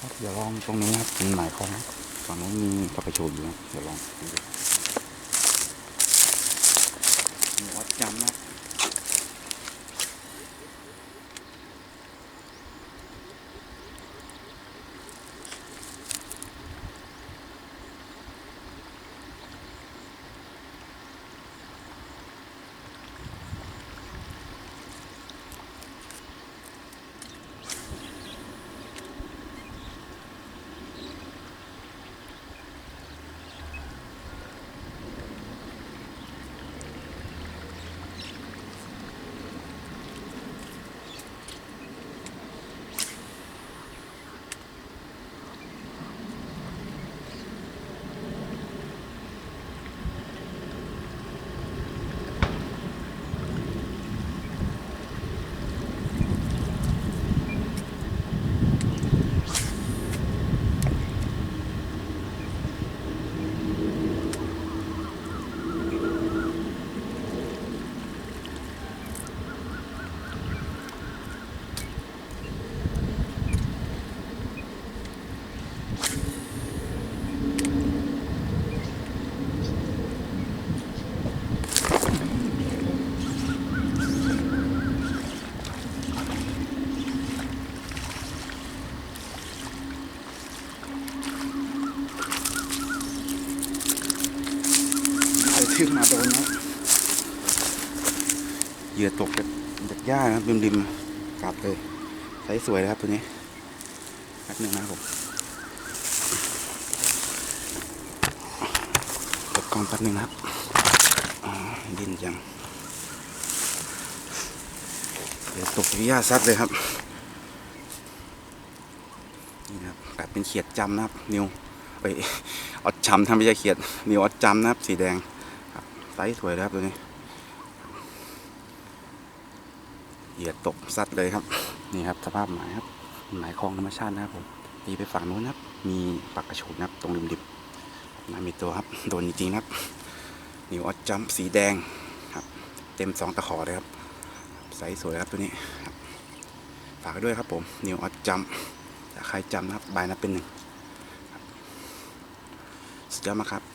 ครับเดี๋ยวลองตรงนี้นะครับมีหมายคล้องนะฝั่งนู้นมีกระโชนอยู่นะเดี๋ยวลองดู ขึ้นมาโดนนะเหยื่อตกจากจากหญ้านะครับริมริมๆกลับเลยใสสวยเลยครับตัวนี้แป๊บหนึ่งนะครับผมเปิดกองแป๊บหนึงนะครับดินจังเหยื่อตกจากหญ้าซัดเลยครับนี่นะครับแบบเป็นเขียดจำนะครับนิวเอ้ยอดจำทำไม่ใช่เขียดนิวอดจำนะครับสีแดง ไซส์สวยเลยครับตัวนี้ เหยียดตกซัดเลยครับ นี่ครับสภาพหมายครับ หมายคลองธรรมชาตินะครับผมตีไปฝั่งนู้นครับ มีปักกระโฉนครับ ตรงริมดิบนะมีตัวครับ โดนจริงๆนะครับ นิวออดจัมสีแดงครับ เต็มสองตะขอเลยครับ ไซส์สวยครับตัวนี้ครับฝากด้วยครับผม นิวออดจัมถ้าใครจำนะครับ บายนับเป็นหนึ่งสุดยอดมากครับ